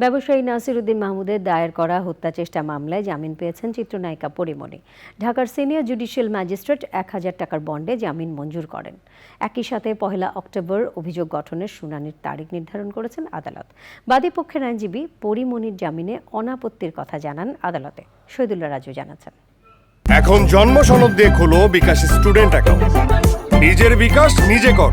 ব্যবসায়ী নাসিরুদ্দিন মাহমুদের দায়ের করা হত্যা চেষ্টা মামলায় জামিন পেয়েছেন চিত্রনায়িকা পরিমণি। ঢাকার সিনিয়র জুডিশিয়াল ম্যাজিস্ট্রেট এক হাজার টাকার বন্ডে জামিন মঞ্জুর করেন। একই সাথে পহেলা অক্টোবর অভিযোগ গঠনের শুনানির তারিখ নির্ধারণ করেছেন আদালত। বাদী পক্ষের আইনজীবী পরিমণির জামিনে অনাপত্তির কথা জানান আদালতে। শহীদুল্লাহ রাজু জানাচ্ছেন। এখন জন্ম সনদ দিয়ে খোলো বিকাশ স্টুডেন্ট অ্যাকাউন্ট। নিজের বিকাশ নিজে কর।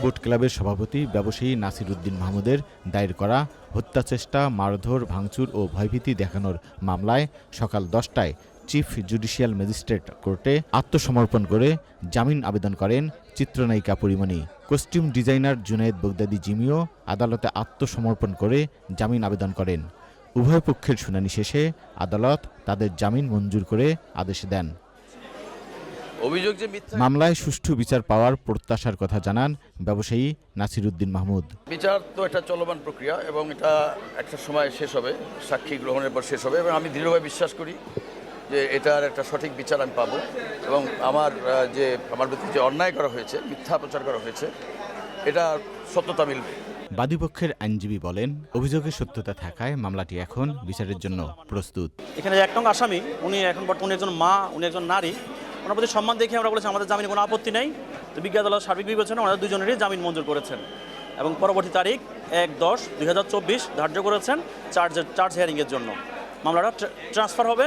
বুট ক্লাবের সভাপতি ব্যবসায়ী নাসির উদ্দিন মাহমুদের দায়ের করা হত্যা চেষ্টা, মারধর, ভাঙচুর ও ভয়ভীতি দেখানোর মামলায় সকাল দশটায় চিফ জুডিশিয়াল ম্যাজিস্ট্রেট কোর্টে আত্মসমর্পণ করে জামিন আবেদন করেন চিত্রনায়িকা Porimoni. Costume designer Junayed Baghdadi জিমিও আদালতে আত্মসমর্পণ করে জামিন আবেদন করেন। উভয় পক্ষের শুনানি শেষে আদালত তাদের জামিন মঞ্জুর করে আদেশ দেন। অভিযোগ যে মামলায় সুষ্ঠু বিচার পাওয়ার প্রত্যাশার কথা জানান ব্যবসায়ী নাসির উদ্দিন মাহমুদ। বিচার তো একটা চলমান প্রক্রিয়া এবং এটা একটা সময় শেষ হবে সাক্ষী গ্রহণের পর শেষ হবে এবং আমি দৃঢ়ভাবে বিশ্বাস করি যে এটার একটা সঠিক বিচার আমি পাবো এবং আমার যে আমার প্রতি যে অন্যায় করা হয়েছে মিথ্যা প্রচার করা হয়েছে এটা সত্যতা মিলবে। বাদীপক্ষের আইনজীবী বলেন অভিযোগের সত্যতা থাকায় মামলাটি এখন বিচারের জন্য প্রস্তুত। এখানে যে এক নং আসামি উনি এখন বর্তমানে একজন মা উনি একজন নারী। ওনার প্রতি সম্মান দেখে আমরা বলেছি আমাদের জামিনে কোনো আপত্তি নেই। তো বিজ্ঞ আদালত সার্বিক বিবেচনা ওনাদের দুজনেরই জামিন মঞ্জুর করেছেন। এবং পরবর্তী তারিখ এক দশ দুই ধার্য করেছেন চার্জ চার্জ হিয়ারিংয়ের জন্য। মামলাটা ট্রান্সফার হবে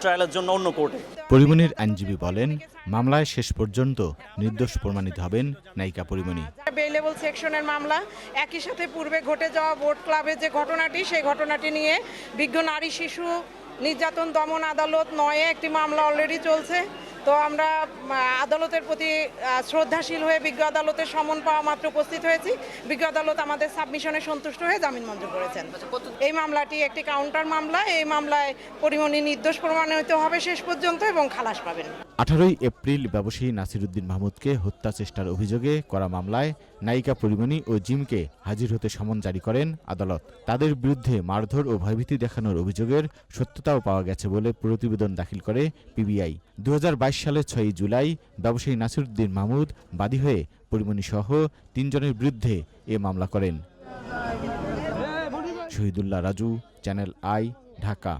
ট্রায়ালের জন্য অন্য কোর্টে। পরিমণির আইনজীবী বলেন মামলায় শেষ পর্যন্ত নির্দোষ প্রমাণিত হবেন নায়িকা পরিমণি বেইলেবল সেকশনের মামলা একই সাথে পূর্বে ঘটে যাওয়া বোর্ড ক্লাবের যে ঘটনাটি সেই ঘটনাটি নিয়ে বিজ্ঞ নারী শিশু নির্যাতন দমন আদালত নয়ে একটি মামলা অলরেডি চলছে। তো আমরা আদালতের প্রতি শ্রদ্ধাশীল হয়ে বিজ্ঞ আদালতের সমন পাওয়া মাত্র উপস্থিত হয়েছি। বিজ্ঞ আদালত আমাদের সাবমিশনে সন্তুষ্ট হয়ে জামিন মঞ্জুর করেছেন। এই মামলাটি একটি কাউন্টার মামলা। এই মামলায় পরিমণি নির্দোষ প্রমাণিত হবে শেষ পর্যন্ত এবং খালাস পাবেন। আঠারোই এপ্রিল ব্যবসায়ী নাসিরুদ্দিন মাহমুদকে হত্যা চেষ্টার অভিযোগে করা মামলায় নায়িকা পরিমণি ও জিমকে হাজির হতে সমন জারি করেন আদালত। তাদের বিরুদ্ধে মারধর ও ভয়ভীতি দেখানোর অভিযোগের সত্যতাও পাওয়া গেছে বলে প্রতিবেদন দাখিল করে পিবিআই। দু সালের ছয়ই জুলাই ব্যবসায়ী নাসিরুদ্দিন মাহমুদ বাদী হয়ে পরিমণিসহ তিনজনের বিরুদ্ধে এ মামলা করেন। Shahidullah Raju, channel I, Dhaka.